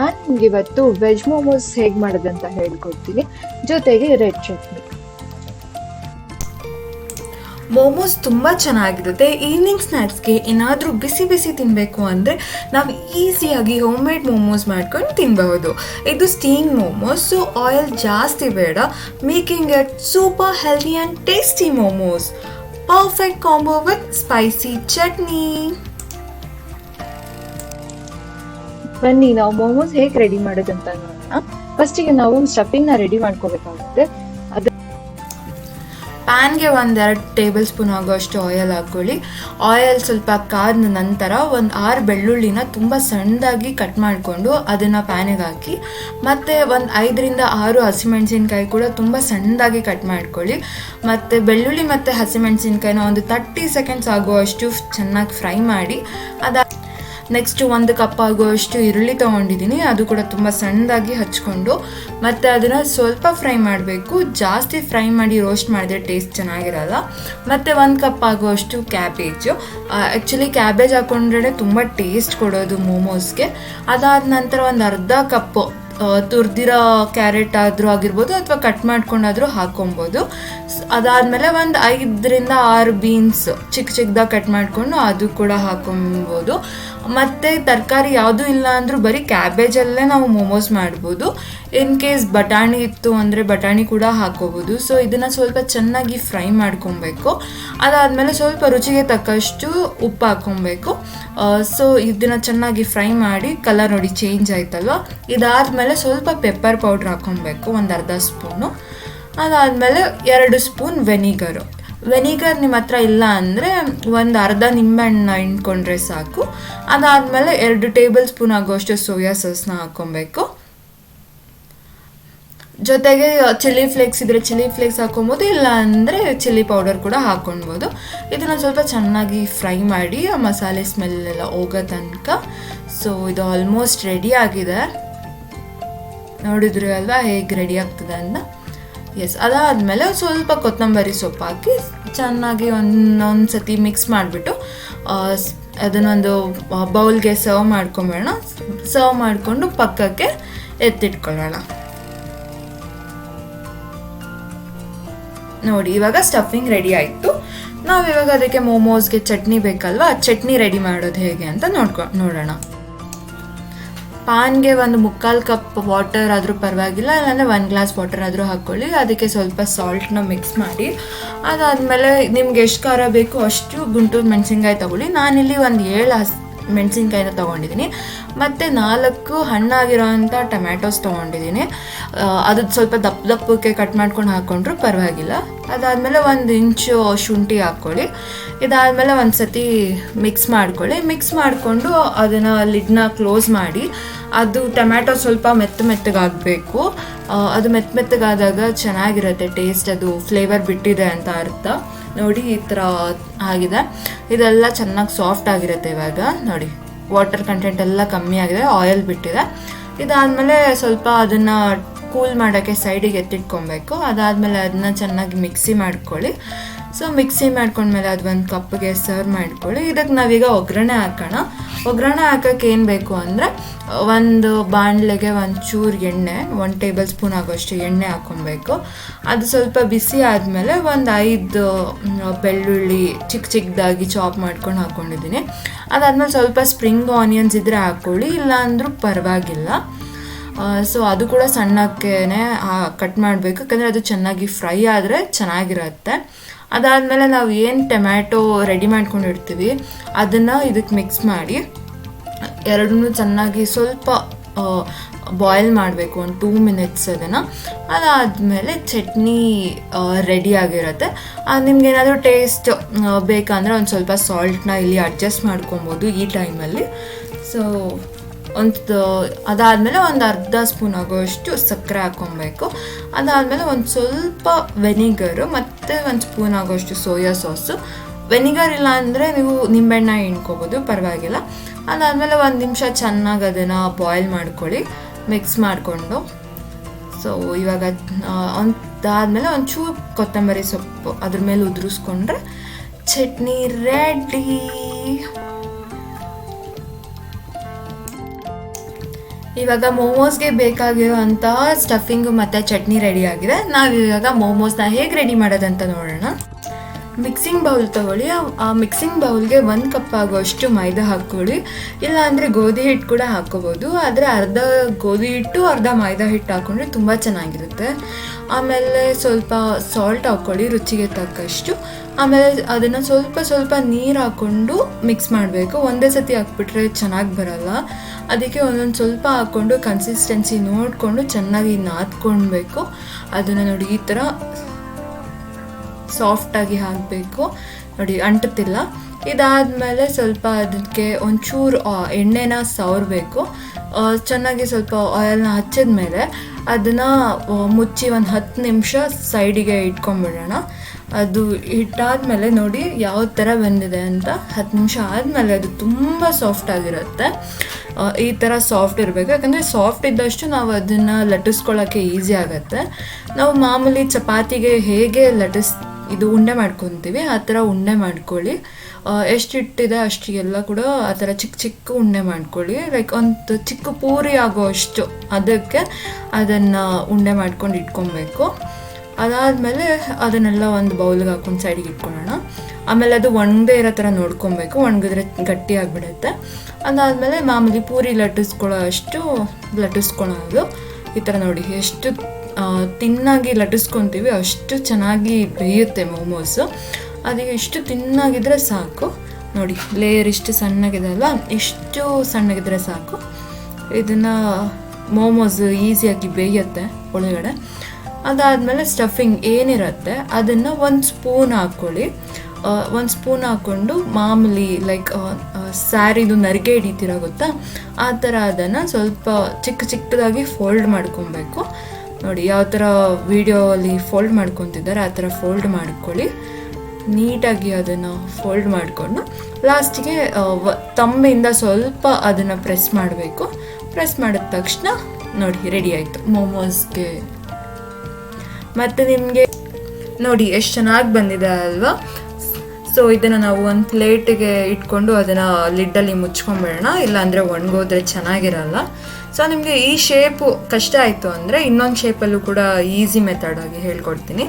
ನಾನು ನಿಮ್ಗೆ ಇವತ್ತು ವೆಜ್ ಮೋಮೋಸ್ ಹೇಗೆ ಮಾಡೋದಂತ ಹೇಳ್ಕೊಡ್ತೀನಿ. ಜೊತೆಗೆ ರೆಡ್ ಚಟ್ನಿ. ಮೋಮೋಸ್ ತುಂಬ ಚೆನ್ನಾಗಿರುತ್ತೆ. ಈವ್ನಿಂಗ್ ಸ್ನ್ಯಾಕ್ಸ್ಗೆ ಏನಾದರೂ ಬಿಸಿ ಬಿಸಿ ತಿನ್ನಬೇಕು ಅಂದರೆ ನಾವು ಈಸಿಯಾಗಿ ಹೋಮ್ ಮೇಡ್ ಮೋಮೋಸ್ ಮಾಡ್ಕೊಂಡು ತಿನ್ನಬಹುದು ಇದು ಸ್ಟೀಮ್ ಮೋಮೋಸ್ ಸೊ ಆಯಿಲ್ ಜಾಸ್ತಿ ಬೇಡ. Making at super healthy and tasty momos perfect combo with spicy chutney. ಬನ್ನಿ, ನಾವು ಮೋಮೋಸ್ ಹೇಗೆ ರೆಡಿ ಮಾಡೋದಂತ ನೋಡೋಣ. ಫಸ್ಟಿಗೆ ನಾವು ಸ್ಟಫಿಂಗ್ನ ರೆಡಿ ಮಾಡ್ಕೋಬೇಕಾಗುತ್ತೆ. ಅದು ಪ್ಯಾನ್ಗೆ ಒಂದೆರಡು ಟೇಬಲ್ ಸ್ಪೂನ್ ಆಗೋಷ್ಟು ಆಯಿಲ್ ಹಾಕ್ಕೊಳ್ಳಿ. ಆಯಿಲ್ ಸ್ವಲ್ಪ ಕಾದ ನಂತರ ಒಂದು ಆರು ಬೆಳ್ಳುಳ್ಳಿನ ತುಂಬ ಸಣ್ಣದಾಗಿ ಕಟ್ ಮಾಡಿಕೊಂಡು ಅದನ್ನು ಪ್ಯಾನಿಗೆ ಹಾಕಿ, ಮತ್ತು ಒಂದು ಐದರಿಂದ ಆರು ಹಸಿಮೆಣಸಿನ್ಕಾಯಿ ಕೂಡ ತುಂಬ ಸಣ್ಣದಾಗಿ ಕಟ್ ಮಾಡ್ಕೊಳ್ಳಿ. ಮತ್ತು ಬೆಳ್ಳುಳ್ಳಿ ಮತ್ತು ಹಸಿಮೆಣಸಿನ್ಕಾಯಿನ ಒಂದು ತರ್ಟಿ ಸೆಕೆಂಡ್ಸ್ ಆಗುವಷ್ಟು ಚೆನ್ನಾಗಿ ಫ್ರೈ ಮಾಡಿ ಅದ ನೆಕ್ಸ್ಟ್ ಒಂದು ಕಪ್ ಆಗುವಷ್ಟು ಈರುಳ್ಳಿ ತೊಗೊಂಡಿದ್ದೀನಿ. ಅದು ಕೂಡ ತುಂಬ ಸಣ್ಣದಾಗಿ ಹಚ್ಕೊಂಡು, ಮತ್ತು ಅದನ್ನು ಸ್ವಲ್ಪ ಫ್ರೈ ಮಾಡಬೇಕು. ಜಾಸ್ತಿ ಫ್ರೈ ಮಾಡಿ ರೋಸ್ಟ್ ಮಾಡಿದ್ರೆ ಟೇಸ್ಟ್ ಚೆನ್ನಾಗಿರಲ್ಲ. ಮತ್ತು ಒಂದು ಕಪ್ ಆಗುವಷ್ಟು ಕ್ಯಾಬೇಜು ಆ್ಯಕ್ಚುಲಿ ಕ್ಯಾಬೇಜ್ ಹಾಕೊಂಡ್ರೆ ತುಂಬ ಟೇಸ್ಟ್ ಕೊಡೋದು ಮೋಮೋಸ್ಗೆ ಅದಾದ ನಂತರ ಒಂದು ಅರ್ಧ ಕಪ್ಪು ತುರ್ದಿರೋ ಕ್ಯಾರೆಟ್ ಆದರೂ ಆಗಿರ್ಬೋದು, ಅಥವಾ ಕಟ್ ಮಾಡ್ಕೊಂಡಾದರೂ ಹಾಕೊಬೋದು. ಅದಾದಮೇಲೆ ಒಂದು ಐದರಿಂದ ಆರು ಬೀನ್ಸ್ ಚಿಕ್ಕ ಚಿಕ್ಕದಾಗಿ ಕಟ್ ಮಾಡಿಕೊಂಡು ಅದು ಕೂಡ ಹಾಕೊಬೋದು. ಮತ್ತು ತರಕಾರಿ ಯಾವುದೂ ಇಲ್ಲ ಅಂದರೂ ಬರೀ ಕ್ಯಾಬೇಜಲ್ಲೇ ನಾವು ಮೋಮೋಸ್ ಮಾಡ್ಬೋದು. ಇನ್ ಕೇಸ್ ಬಟಾಣಿ ಇತ್ತು ಅಂದರೆ ಬಟಾಣಿ ಕೂಡ ಹಾಕೋಬೋದು ಸೊ ಇದನ್ನು ಸ್ವಲ್ಪ ಚೆನ್ನಾಗಿ ಫ್ರೈ ಮಾಡ್ಕೊಬೇಕು. ಅದಾದಮೇಲೆ ಸ್ವಲ್ಪ ರುಚಿಗೆ ತಕ್ಕಷ್ಟು ಉಪ್ಪು ಹಾಕ್ಕೊಬೇಕು. ಸೊ ಇದನ್ನು ಚೆನ್ನಾಗಿ ಫ್ರೈ ಮಾಡಿ ಕಲರ್ ನೋಡಿ ಚೇಂಜ್ ಆಯ್ತಲ್ವ? ಇದಾದಮೇಲೆ ಸ್ವಲ್ಪ ಪೆಪ್ಪರ್ ಪೌಡ್ರ್ ಹಾಕ್ಕೊಬೇಕು, ಒಂದು ಅರ್ಧ ಸ್ಪೂನು ಅದಾದಮೇಲೆ ಎರಡು ಸ್ಪೂನ್ ವೆನಿಗರು ವೆನಿಗರ್ ನಿಮ್ಮ ಹತ್ರ ಇಲ್ಲ ಅಂದರೆ ಒಂದು ಅರ್ಧ ನಿಂಬೆಹಣ್ಣ ಹಿಂಡ್ಕೊಂಡ್ರೆ ಸಾಕು. ಅದಾದಮೇಲೆ ಎರಡು ಟೇಬಲ್ ಸ್ಪೂನ್ ಆಗುವಷ್ಟು ಸೋಯಾ ಸಾಸ್ನ ಹಾಕ್ಕೊಬೇಕು. ಜೊತೆಗೆ ಚಿಲ್ಲಿ ಫ್ಲೇಕ್ಸ್ ಇದ್ರೆ ಚಿಲ್ಲಿ ಫ್ಲೇಕ್ಸ್ ಹಾಕೊಬೋದು ಇಲ್ಲ ಅಂದರೆ ಚಿಲ್ಲಿ ಪೌಡರ್ ಕೂಡ ಹಾಕೊಳ್ಬೋದು ಇದನ್ನು ಸ್ವಲ್ಪ ಚೆನ್ನಾಗಿ ಫ್ರೈ ಮಾಡಿ ಆ ಮಸಾಲೆ ಸ್ಮೆಲ್ ಎಲ್ಲ ಹೋಗೋ ತನಕ. ಸೊ ಇದು ಆಲ್ಮೋಸ್ಟ್ ರೆಡಿ ಆಗಿದೆ. ನೋಡಿದ್ರಿ ಅಲ್ವಾ ಹೇಗೆ ರೆಡಿ ಆಗ್ತದೆ ಅಂತ? ಎಸ್ ಅದಾದಮೇಲೆ ಸ್ವಲ್ಪ ಕೊತ್ತಂಬರಿ ಸೊಪ್ಪು ಹಾಕಿ ಚೆನ್ನಾಗಿ ಒಂದೊಂದು ಸತಿ ಮಿಕ್ಸ್ ಮಾಡಿಬಿಟ್ಟು ಅದನ್ನೊಂದು ಬೌಲ್ಗೆ ಸರ್ವ್ ಮಾಡ್ಕೊಂಬೋಣ ಸರ್ವ್ ಮಾಡಿಕೊಂಡು ಪಕ್ಕಕ್ಕೆ ಎತ್ತಿಟ್ಕೊಳ್ಳೋಣ. ನೋಡಿ, ಇವಾಗ ಸ್ಟಫಿಂಗ್ ರೆಡಿ ಆಯಿತು. ನಾವು ಇವಾಗ ಅದಕ್ಕೆ ಮೋಮೋಸ್ಗೆ ಚಟ್ನಿ ಬೇಕಲ್ವಾ? ಚಟ್ನಿ ರೆಡಿ ಮಾಡೋದು ಹೇಗೆ ಅಂತ ನೋಡ್ಕೊ ನೋಡೋಣ. ಪಾನ್ಗೆ ಒಂದು ಮುಕ್ಕಾಲು ಕಪ್ ವಾಟರ್ ಆದರೂ ಪರವಾಗಿಲ್ಲ, ಇಲ್ಲಾಂದರೆ ಒಂದು ಗ್ಲಾಸ್ ವಾಟರ್ ಆದರೂ ಹಾಕ್ಕೊಳ್ಳಿ ಅದಕ್ಕೆ ಸ್ವಲ್ಪ ಸಾಲ್ಟ್ನ ಮಿಕ್ಸ್ ಮಾಡಿ. ಅದಾದಮೇಲೆ ನಿಮ್ಗೆ ಎಷ್ಟು ಖಾರ ಬೇಕು ಅಷ್ಟು ಗುಂಟೂರು ಮೆಣಸಿನ್ಕಾಯಿ ತೊಗೊಳ್ಳಿ. ನಾನಿಲ್ಲಿ ಒಂದು ಏಳು ಹಸ್, ಮೆಣಸಿನ್ಕಾಯಿನ ತೊಗೊಂಡಿದ್ದೀನಿ. ಮತ್ತು ನಾಲ್ಕು ಹಣ್ಣಾಗಿರೋವಂಥ ಟೊಮ್ಯಾಟೋಸ್ ತೊಗೊಂಡಿದ್ದೀನಿ. ಅದು ಸ್ವಲ್ಪ ದಪ್ಪ ದಪ್ಪಕ್ಕೆ ಕಟ್ ಮಾಡ್ಕೊಂಡು ಹಾಕ್ಕೊಂಡ್ರು ಪರವಾಗಿಲ್ಲ. ಅದಾದಮೇಲೆ ಒಂದು ಇಂಚು ಶುಂಠಿ ಹಾಕ್ಕೊಳ್ಳಿ ಇದಾದಮೇಲೆ ಒಂದು ಸತಿ ಮಿಕ್ಸ್ ಮಾಡ್ಕೊಳ್ಳಿ. ಮಿಕ್ಸ್ ಮಾಡಿಕೊಂಡು ಅದನ್ನು ಲಿಡ್ನ ಕ್ಲೋಸ್ ಮಾಡಿ ಅದು ಟೊಮ್ಯಾಟೊ ಸ್ವಲ್ಪ ಮೆತ್ತ ಮೆತ್ತಗಾಗಬೇಕು. ಅದು ಮೆತ್ತ ಮೆತ್ತಗಾದಾಗ ಚೆನ್ನಾಗಿರುತ್ತೆ ಟೇಸ್ಟ್ ಅದು ಫ್ಲೇವರ್ ಬಿಟ್ಟಿದೆ ಅಂತ ಅರ್ಥ. ನೋಡಿ, ಈ ಥರ ಆಗಿದೆ. ಇದೆಲ್ಲ ಚೆನ್ನಾಗಿ ಸಾಫ್ಟ್ ಆಗಿರುತ್ತೆ ಇವಾಗ. ನೋಡಿ ವಾಟರ್ ಕಂಟೆಂಟ್ ಎಲ್ಲ ಕಮ್ಮಿ ಆಗಿದೆ ಆಯಿಲ್ ಬಿಟ್ಟಿದೆ. ಇದಾದಮೇಲೆ ಸ್ವಲ್ಪ ಅದನ್ನು ಕೂಲ್ ಮಾಡೋಕ್ಕೆ ಸೈಡಿಗೆ ಎತ್ತಿಟ್ಕೊಬೇಕು. ಅದಾದಮೇಲೆ ಅದನ್ನ ಚೆನ್ನಾಗಿ ಮಿಕ್ಸಿ ಮಾಡ್ಕೊಳ್ಳಿ. ಸೊ ಮಿಕ್ಸಿ ಮಾಡ್ಕೊಂಡ್ಮೇಲೆ ಅದು ಒಂದು ಕಪ್ಗೆ ಸರ್ವ್ ಮಾಡ್ಕೊಳ್ಳಿ. ಇದಕ್ಕೆ ನಾವೀಗ ಒಗ್ಗರಣೆ ಹಾಕೋಣ. ಒಗ್ಗರಣೆ ಹಾಕೋಕ್ಕೆ ಏನು ಬೇಕು ಅಂದರೆ, ಒಂದು ಬಾಣಲೆಗೆ ಒಂದು ಚೂರು ಎಣ್ಣೆ, ಒಂದು ಟೇಬಲ್ ಸ್ಪೂನ್ ಆಗೋಷ್ಟು ಎಣ್ಣೆ ಹಾಕ್ಕೊಬೇಕು. ಅದು ಸ್ವಲ್ಪ ಬಿಸಿ ಆದಮೇಲೆ ಒಂದು ಐದು ಬೆಳ್ಳುಳ್ಳಿ ಚಿಕ್ಕ ಚಿಕ್ಕದಾಗಿ ಚಾಪ್ ಮಾಡ್ಕೊಂಡು ಹಾಕ್ಕೊಂಡಿದ್ದೀನಿ ಅದಾದಮೇಲೆ ಸ್ವಲ್ಪ ಸ್ಪ್ರಿಂಗ್ ಆನಿಯನ್ಸ್ ಇದ್ದರೆ ಹಾಕ್ಕೊಳ್ಳಿ ಇಲ್ಲಾಂದರೂ ಪರವಾಗಿಲ್ಲ. ಸೊ ಅದು ಕೂಡ ಸಣ್ಣಕ್ಕೆ ಕಟ್ ಮಾಡಬೇಕು. ಯಾಕಂದರೆ ಅದು ಚೆನ್ನಾಗಿ ಫ್ರೈ ಆದರೆ ಚೆನ್ನಾಗಿರುತ್ತೆ. ಅದಾದಮೇಲೆ ನಾವು ಏನು ಟೊಮ್ಯಾಟೊ ರೆಡಿ ಮಾಡ್ಕೊಂಡಿರ್ತೀವಿ ಅದನ್ನು ಇದಕ್ಕೆ ಮಿಕ್ಸ್ ಮಾಡಿ, ಎರಡನ್ನೂ ಚೆನ್ನಾಗಿ ಸ್ವಲ್ಪ ಬಾಯ್ಲ್ ಮಾಡಬೇಕು, ಒಂದು ಟೂ ಮಿನಿಟ್ಸ್ ಅದನ್ನು. ಅದಾದಮೇಲೆ ಚಟ್ನಿ ರೆಡಿ ಆಗಿರುತ್ತೆ. ನಿಮ್ಗೆ ಏನಾದರೂ ಟೇಸ್ಟ್ ಬೇಕಂದರೆ ಒಂದು ಸ್ವಲ್ಪ ಸಾಲ್ಟ್ನ ಇಲ್ಲಿ ಅಡ್ಜಸ್ಟ್ ಮಾಡ್ಕೊಬೋದು ಈ ಟೈಮಲ್ಲಿ ಸೊ ಒಂದು, ಅದಾದಮೇಲೆ ಒಂದು ಅರ್ಧ ಸ್ಪೂನ್ ಆಗೋಷ್ಟು ಸಕ್ಕರೆ ಹಾಕ್ಕೊಬೇಕು. ಅದಾದಮೇಲೆ ಒಂದು ಸ್ವಲ್ಪ ವೆನಿಗರು ಮತ್ತು ಒಂದು ಸ್ಪೂನ್ ಆಗೋಷ್ಟು ಸೋಯಾ ಸಾಸು ವೆನಿಗರ್ ಇಲ್ಲ ಅಂದರೆ ನೀವು ನಿಂಬೆಹಣ್ಣ ಹಿಂಡ್ಕೋಬೋದು, ಪರವಾಗಿಲ್ಲ. ಅದಾದಮೇಲೆ ಒಂದು ನಿಮಿಷ ಚೆನ್ನಾಗಿ ಅದನ್ನು ಬಾಯ್ಲ್ ಮಾಡ್ಕೊಳ್ಳಿ ಮಿಕ್ಸ್ ಮಾಡಿಕೊಂಡು. ಸೊ ಇವಾಗ ಅದಾದಮೇಲೆ ಒಂಚೂರು ಕೊತ್ತಂಬರಿ ಸೊಪ್ಪು ಅದ್ರ ಮೇಲೆ ಉದುರಿಸ್ಕೊಂಡ್ರೆ ಚಟ್ನಿ ರೆಡಿ ಇವಾಗ ಮೋಮೋಸ್ಗೆ ಬೇಕಾಗಿರುವಂತಹ ಸ್ಟಫಿಂಗು ಮತ್ತು ಚಟ್ನಿ ರೆಡಿ ಆಗಿದೆ. ನಾವು ಇವಾಗ ಮೋಮೋಸ್ನ ಹೇಗೆ ರೆಡಿ ಮಾಡೋದಂತ ನೋಡೋಣ. ಮಿಕ್ಸಿಂಗ್ ಬೌಲ್ ತಗೊಳ್ಳಿ. ಆ- ಮಿಕ್ಸಿಂಗ್ ಬೌಲ್ಗೆ ಒಂದು ಕಪ್ ಆಗುವಷ್ಟು ಮೈದಾ ಹಾಕ್ಕೊಳ್ಳಿ. ಇಲ್ಲಾಂದರೆ ಗೋಧಿ ಹಿಟ್ಟು ಕೂಡ ಹಾಕ್ಕೋಬೋದು. ಆದರೆ ಅರ್ಧ ಗೋಧಿ ಹಿಟ್ಟು, ಅರ್ಧ ಮೈದಾ ಹಿಟ್ಟು ಹಾಕ್ಕೊಂಡ್ರೆ ತುಂಬ ಚೆನ್ನಾಗಿರುತ್ತೆ. ಆಮೇಲೆ ಸ್ವಲ್ಪ ಸಾಲ್ಟ್ ಹಾಕ್ಕೊಳ್ಳಿ, ರುಚಿಗೆ ತಕ್ಕಷ್ಟು. ಆಮೇಲೆ ಅದನ್ನು ಸ್ವಲ್ಪ ಸ್ವಲ್ಪ ನೀರು ಹಾಕ್ಕೊಂಡು ಮಿಕ್ಸ್ ಮಾಡಬೇಕು. ಒಂದೇ ಸತಿ ಹಾಕ್ಬಿಟ್ರೆ ಚೆನ್ನಾಗಿ ಬರಲ್ಲ. ಅದಕ್ಕೆ ಒಂದೊಂದು ಸ್ವಲ್ಪ ಹಾಕ್ಕೊಂಡು ಕನ್ಸಿಸ್ಟೆನ್ಸಿ ನೋಡಿಕೊಂಡು ಚೆನ್ನಾಗಿ ನಾದ್ಕೊಳ್ಬೇಕು ಅದನ್ನು ನೋಡಿ ಈ ಥರ ಸಾಫ್ಟಾಗಿ ಹಾಕಬೇಕು. ನೋಡಿ ಅಂಟುತ್ತಿಲ್ಲ ಇದಾದಮೇಲೆ ಸ್ವಲ್ಪ ಅದಕ್ಕೆ ಒಂಚೂರು ಎಣ್ಣೆನ ಸವರಬೇಕು. ಚೆನ್ನಾಗಿ ಸ್ವಲ್ಪ ಆಯಿಲ್ನ ಹಚ್ಚಿದ ಮೇಲೆ ಅದನ್ನು ಮುಚ್ಚಿ ಒಂದು ಹತ್ತು ನಿಮಿಷ ಸೈಡಿಗೆ ಇಟ್ಕೊಂಡ್ಬಿಡೋಣ ಅದು ಇಟ್ಟಾದ್ಮೇಲೆ ನೋಡಿ ಯಾವ ಥರ ಬಂದಿದೆ ಅಂತ. ಹತ್ತು ನಿಮಿಷ ಆದಮೇಲೆ ಅದು ತುಂಬ ಸಾಫ್ಟ್ ಆಗಿರುತ್ತೆ. ಈ ಥರ ಸಾಫ್ಟ್ ಇರಬೇಕು. ಯಾಕಂದರೆ ಸಾಫ್ಟ್ ಇದ್ದಷ್ಟು ನಾವು ಅದನ್ನು ಲಟ್ಟಿಸ್ಕೊಳ್ಳೋಕ್ಕೆ ಈಸಿ ಆಗುತ್ತೆ. ನಾವು ಮಾಮೂಲಿ ಚಪಾತಿಗೆ ಹೇಗೆ ಲಟ್ಟಿಸ್, ಇದು ಉಂಡೆ ಮಾಡ್ಕೊತೀವಿ, ಆ ಥರ ಉಂಡೆ ಮಾಡ್ಕೊಳ್ಳಿ. ಎಷ್ಟು ಇಟ್ಟಿದೆ ಎಲ್ಲ ಕೂಡ ಆ ಥರ ಚಿಕ್ಕ ಚಿಕ್ಕ ಉಂಡೆ ಮಾಡ್ಕೊಳ್ಳಿ. ಲೈಕ್ ಒಂದು ಚಿಕ್ಕ ಪೂರಿ ಆಗೋ ಅಷ್ಟು ಅದಕ್ಕೆ ಅದನ್ನು ಉಂಡೆ ಮಾಡ್ಕೊಂಡು ಇಟ್ಕೊಬೇಕು. ಅದಾದಮೇಲೆ ಅದನ್ನೆಲ್ಲ ಒಂದು ಬೌಲ್ಗೆ ಹಾಕೊಂಡು ಸೈಡಿಗೆ ಇಟ್ಕೊಳ್ಳೋಣ. ಆಮೇಲೆ ಅದು ಒಣಗದೇ ಇರೋ ಥರ ನೋಡ್ಕೊಬೇಕು. ಒಣಗಿದ್ರೆ ಗಟ್ಟಿ ಆಗಿಬಿಡುತ್ತೆ. ಅದಾದಮೇಲೆ ಮಾಮೂಲಿ ಪೂರಿ ಲಟ್ಟಿಸ್ಕೊಳ್ಳೋ ಅಷ್ಟು ಲಟ್ಟಿಸ್ಕೊಳ್ಳೋದು. ಈ ಥರ ನೋಡಿ, ಎಷ್ಟು ತಿನ್ನಾಗಿ ಲಟ್ಟಿಸ್ಕೊತೀವಿ ಅಷ್ಟು ಚೆನ್ನಾಗಿ ಬೇಯುತ್ತೆ ಮೋಮೋಸು. ಅದಕ್ಕೆ ಇಷ್ಟು ತಿನ್ನಾಗಿದ್ರೆ ಸಾಕು. ನೋಡಿ ಲೇಯರ್ ಇಷ್ಟು ಸಣ್ಣಗಿದೆ ಅಲ್ಲ ಇಷ್ಟು ಸಣ್ಣಗಿದ್ರೆ ಸಾಕು. ಇದನ್ನು ಮೋಮೋಸ್ ಈಸಿಯಾಗಿ ಬೇಯುತ್ತೆ ಒಳಗಡೆ. ಅದಾದಮೇಲೆ ಸ್ಟಫಿಂಗ್ ಏನಿರುತ್ತೆ, ಅದನ್ನು ಒಂದು ಸ್ಪೂನ್ ಹಾಕ್ಕೊಳ್ಳಿ ಒಂದು ಸ್ಪೂನ್ ಹಾಕ್ಕೊಂಡು ಮಾಮೂಲಿ ಲೈಕ್ ಸ್ಯಾರಿದು ನರಿಗೆ ಹಿಡಿತೀರ ಗೊತ್ತಾ? ಆ ಥರ ಅದನ್ನು ಸ್ವಲ್ಪ ಚಿಕ್ಕ ಚಿಕ್ಕದಾಗಿ ಫೋಲ್ಡ್ ಮಾಡ್ಕೊಬೇಕು. ನೋಡಿ ಯಾವ ಥರ ವಿಡಿಯೋಲಿ ಫೋಲ್ಡ್ ಮಾಡ್ಕೊತಿದ್ದಾರೆ, ಆ ಥರ ಫೋಲ್ಡ್ ಮಾಡ್ಕೊಳ್ಳಿ. ನೀಟಾಗಿ ಅದನ್ನು ಫೋಲ್ಡ್ ಮಾಡಿಕೊಂಡು ಲಾಸ್ಟಿಗೆ ತಂಬೆಯಿಂದ ಸ್ವಲ್ಪ ಅದನ್ನು ಪ್ರೆಸ್ ಮಾಡಬೇಕು. ಪ್ರೆಸ್ ಮಾಡಿದ ತಕ್ಷಣ ನೋಡಿ, ರೆಡಿ ಆಯಿತು. ಮೋಮೋಸ್ಗೆ. ಮತ್ತು ನಿಮಗೆ ನೋಡಿ, ಎಷ್ಟು ಚೆನ್ನಾಗಿ ಬಂದಿದೆ ಅಲ್ವಾ? ಸೊ ಇದನ್ನು ನಾವು ಒಂದು ಪ್ಲೇಟಿಗೆ ಇಟ್ಕೊಂಡು ಅದನ್ನು ಲಿಡ್ಡಲ್ಲಿ ಮುಚ್ಕೊಂಬಿಡೋಣ. ಇಲ್ಲಾಂದರೆ ಒಣಗೋದ್ರೆ ಚೆನ್ನಾಗಿರಲ್ಲ. ಸೊ ನಿಮಗೆ ಈ ಶೇಪು ಕಷ್ಟ ಆಯಿತು ಅಂದರೆ ಇನ್ನೊಂದು ಶೇಪಲ್ಲೂ ಕೂಡ ಈಸಿ ಆಗಿ ಹೇಳ್ಕೊಡ್ತೀನಿ.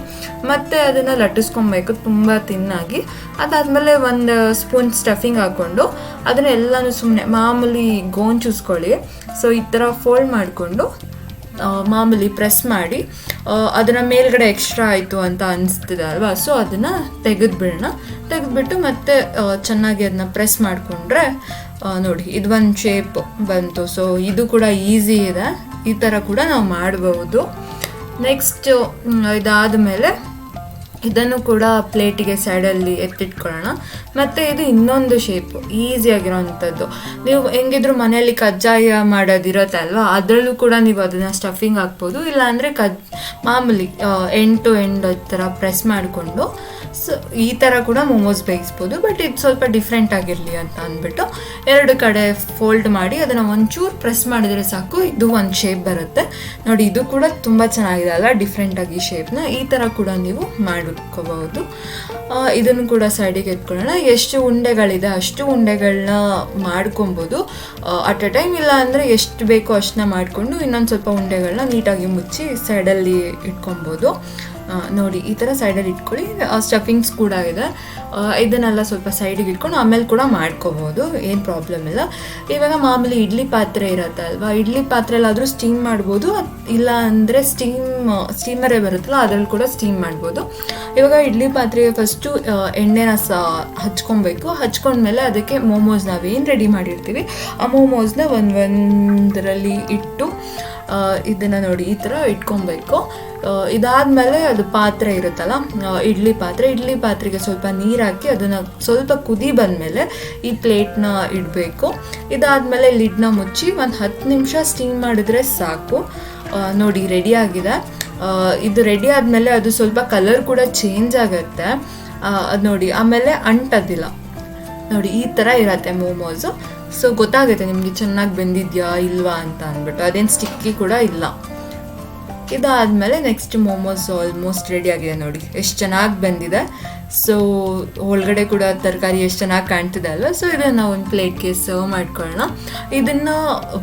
ಮತ್ತು ಅದನ್ನು ಲಟ್ಟಿಸ್ಕೊಬೇಕು, ತುಂಬ ತಿನ್ನಾಗಿ. ಅದಾದಮೇಲೆ ಒಂದು ಸ್ಪೂನ್ ಸ್ಟಫಿಂಗ್ ಹಾಕ್ಕೊಂಡು ಅದನ್ನೆಲ್ಲನೂ ಸುಮ್ಮನೆ ಮಾಮೂಲಿ ಗೋನ್ ಚೂಸ್ಕೊಳ್ಳಿ ಸೊ ಈ ಥರ ಫೋಲ್ಡ್ ಮಾಡಿಕೊಂಡು ಮಾಮೂಲಿ ಪ್ರೆಸ್ ಮಾಡಿ ಅದನ್ನು ಮೇಲ್ಗಡೆ ಎಕ್ಸ್ಟ್ರಾ ಆಯಿತು ಅಂತ ಅನಿಸ್ತಿದೆ ಅಲ್ವಾ ಸೊ ಅದನ್ನು ತೆಗೆದುಬಿಡೋಣ. ತೆಗೆದುಬಿಟ್ಟು ಮತ್ತೆ ಚೆನ್ನಾಗಿ ಅದನ್ನ ಪ್ರೆಸ್ ಮಾಡಿಕೊಂಡ್ರೆ ನೋಡಿ, ಇದು ಒಂದು ಶೇಪ್ ಬಂತು. ಸೊ ಇದು ಕೂಡ ಈಸಿ ಇದೆ. ಈ ಥರ ಕೂಡ ನಾವು ಮಾಡ್ಬೋದು ನೆಕ್ಸ್ಟ್ ಇದಾದ ಮೇಲೆ ಇದನ್ನು ಕೂಡ ಪ್ಲೇಟಿಗೆ ಸೈಡಲ್ಲಿ ಎತ್ತಿಟ್ಕೊಳ್ಳೋಣ. ಮತ್ತು ಇದು ಇನ್ನೊಂದು ಶೇಪು ಈಸಿಯಾಗಿರೋವಂಥದ್ದು ನೀವು ಹೆಂಗಿದ್ರು ಮನೆಯಲ್ಲಿ ಕಜ್ಜಾಯ ಮಾಡೋದಿರತ್ತೆ ಅಲ್ವಾ? ಅದರಲ್ಲೂ ಕೂಡ ನೀವು ಅದನ್ನು ಸ್ಟಫಿಂಗ್ ಹಾಕ್ಬೋದು. ಇಲ್ಲಾಂದರೆ ಕಜ್, ಮಾಮೂಲಿ ಎಂಡ್ ಟು ಎಂಡ್ ಥರ ಪ್ರೆಸ್ ಮಾಡಿಕೊಂಡು, ಸೊ, ಈ ಥರ ಕೂಡ ಮೋಮೋಸ್ ಬೇಯಿಸ್ಬೋದು. ಬಟ್ ಇದು ಸ್ವಲ್ಪ ಡಿಫ್ರೆಂಟ್ ಆಗಿರಲಿ ಅಂತ ಅಂದ್ಬಿಟ್ಟು, ಎರಡು ಕಡೆ ಫೋಲ್ಡ್ ಮಾಡಿ ಅದನ್ನು ಒಂಚೂರು ಪ್ರೆಸ್ ಮಾಡಿದರೆ ಸಾಕು. ಇದು ಒಂದು ಶೇಪ್ ಬರುತ್ತೆ. ನೋಡಿ, ಇದು ಕೂಡ ತುಂಬ ಚೆನ್ನಾಗಿದೆ ಅಲ್ಲ ಡಿಫ್ರೆಂಟಾಗಿ ಶೇಪ್ನ ಈ ಥರ ಕೂಡ ನೀವು ಮಾಡ್ಕೋಬಹುದು. ಇದನ್ನು ಕೂಡ ಸೈಡಿಗೆ ಎತ್ಕೊಳ್ಳೋಣ. ಎಷ್ಟು ಉಂಡೆಗಳಿದೆ ಅಷ್ಟು ಉಂಡೆಗಳನ್ನ ಮಾಡ್ಕೊಬೋದು ಅಟ್ ಅ ಟೈಮ್ ಇಲ್ಲ ಅಂದರೆ ಎಷ್ಟು ಬೇಕೋ ಅಷ್ಟನ್ನ ಮಾಡಿಕೊಂಡು ಇನ್ನೊಂದು ಸ್ವಲ್ಪ ಉಂಡೆಗಳನ್ನ ನೀಟಾಗಿ ಮುಚ್ಚಿ ಸೈಡಲ್ಲಿ ಇಟ್ಕೊಬೋದು ನೋಡಿ, ಈ ಥರ ಸೈಡಲ್ಲಿ ಇಟ್ಕೊಳ್ಳಿ. ಸ್ಟಫಿಂಗ್ಸ್ ಕೂಡ ಇದೆ. ಇದನ್ನೆಲ್ಲ ಸ್ವಲ್ಪ ಸೈಡಿಗೆ ಇಟ್ಕೊಂಡು ಆಮೇಲೆ ಕೂಡ ಮಾಡ್ಕೋಬೋದು. ಏನು ಪ್ರಾಬ್ಲಮ್ ಇಲ್ಲ. ಇವಾಗ ಮಾಮೂಲಿ ಇಡ್ಲಿ ಪಾತ್ರೆ ಇರುತ್ತೆ ಅಲ್ವಾ? ಇಡ್ಲಿ ಪಾತ್ರೆಲಾದರೂ ಸ್ಟೀಮ್ ಮಾಡ್ಬೋದು. ಇಲ್ಲ ಅಂದರೆ ಸ್ಟೀಮ್ ಸ್ಟೀಮರೇ ಬರುತ್ತಲ್ಲ, ಅದರಲ್ಲಿ ಕೂಡ ಸ್ಟೀಮ್ ಮಾಡ್ಬೋದು. ಇವಾಗ ಇಡ್ಲಿ ಪಾತ್ರೆಗೆ ಫಸ್ಟು ಎಣ್ಣೆನ ಸ, ಹಚ್ಕೊಬೇಕು. ಹಚ್ಕೊಂಡ್ಮೇಲೆ ಅದಕ್ಕೆ ಮೋಮೋಸ್ ನಾವೇನು ರೆಡಿ ಮಾಡಿರ್ತೀವಿ? ಆ ಮೋಮೋಸ್ನ ಒಂದು ಒಂದರಲ್ಲಿ ಇಟ್ಟು ಇದನ್ನ ನೋಡಿ, ಈ ಥರ ಇಟ್ಕೊಬೇಕು. ಇದಾದಮೇಲೆ ಅದು ಪಾತ್ರೆ ಇರುತ್ತಲ್ಲ ಇಡ್ಲಿ ಪಾತ್ರೆ. ಇಡ್ಲಿ ಪಾತ್ರೆಗೆ ಸ್ವಲ್ಪ ನೀರು ಹಾಕಿ ಅದನ್ನು ಸ್ವಲ್ಪ ಕುದಿ ಬಂದಮೇಲೆ ಈ ಪ್ಲೇಟ್ನ ಇಡಬೇಕು. ಇದಾದಮೇಲೆ ಲಿಡ್ನ ಮುಚ್ಚಿ ಒಂದು ಹತ್ತು ನಿಮಿಷ ಸ್ಟೀಮ್ ಮಾಡಿದ್ರೆ ಸಾಕು. ನೋಡಿ ರೆಡಿ ಆಗಿದೆ. ಇದು ರೆಡಿ ಆದಮೇಲೆ ಅದು ಸ್ವಲ್ಪ ಕಲರ್ ಕೂಡ ಚೇಂಜ್ ಆಗುತ್ತೆ. ಅದು ನೋಡಿ, ಆಮೇಲೆ ಅಂಟೋದಿಲ್ಲ. ನೋಡಿ, ಈ ಥರ ಇರತ್ತೆ ಮೋಮೋಸು ಸೊ ಗೊತ್ತಾಗುತ್ತೆ ನಿಮಗೆ ಚೆನ್ನಾಗಿ ಬೆಂದಿದ್ಯಾ ಇಲ್ವಾ ಅಂತ ಅಂದ್ಬಿಟ್ಟು. ಅದೇನು ಸ್ಟಿಕ್ಕಿ ಕೂಡ ಇಲ್ಲ. ಇದಾದಮೇಲೆ ನೆಕ್ಸ್ಟ್ ಮೋಮೋಸ್ ಆಲ್ಮೋಸ್ಟ್ ರೆಡಿ ಆಗಿದೆ ನೋಡಿ. ಎಷ್ಟು ಚೆನ್ನಾಗಿ ಬಂದಿದೆ. ಸೊ ಒಳಗಡೆ ಕೂಡ ತರಕಾರಿ ಎಷ್ಟು ಚೆನ್ನಾಗಿ ಕಾಣ್ತಿದೆ ಅಲ್ವ? ಸೊ ಇದನ್ನು ನಾವು ಒಂದು ಪ್ಲೇಟ್ಗೆ ಸರ್ವ್ ಮಾಡ್ಕೊಳ್ಳೋಣ. ಇದನ್ನು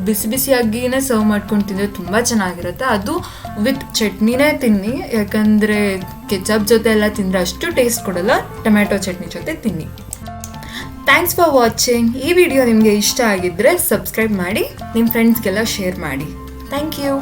ಬಿಸಿ ಬಿಸಿಯಾಗಿಯೇ ಸರ್ವ್ ಮಾಡ್ಕೊಂಡು ತಿಂದರೆ ತುಂಬ ಚೆನ್ನಾಗಿರುತ್ತೆ. ಅದು ವಿತ್ ಚಟ್ನಿನೇ ತಿನ್ನಿ. ಯಾಕಂದರೆ ಕೆಚಪ್ ಜೊತೆ ಎಲ್ಲ ತಿಂದರೆ ಅಷ್ಟು ಟೇಸ್ಟ್ ಕೊಡಲ್ಲ. ಟೊಮ್ಯಾಟೊ ಚಟ್ನಿ ಜೊತೆ ತಿನ್ನಿ. ಥ್ಯಾಂಕ್ಸ್ ಫಾರ್ ವಾಚಿಂಗ್ ಈ ವಿಡಿಯೋ ನಿಮಗೆ ಇಷ್ಟ ಆಗಿದ್ದರೆ ಸಬ್ಸ್ಕ್ರೈಬ್ ಮಾಡಿ ನಿಮ್ಮ ಫ್ರೆಂಡ್ಸ್ಗೆಲ್ಲ ಶೇರ್ ಮಾಡಿ. Thank you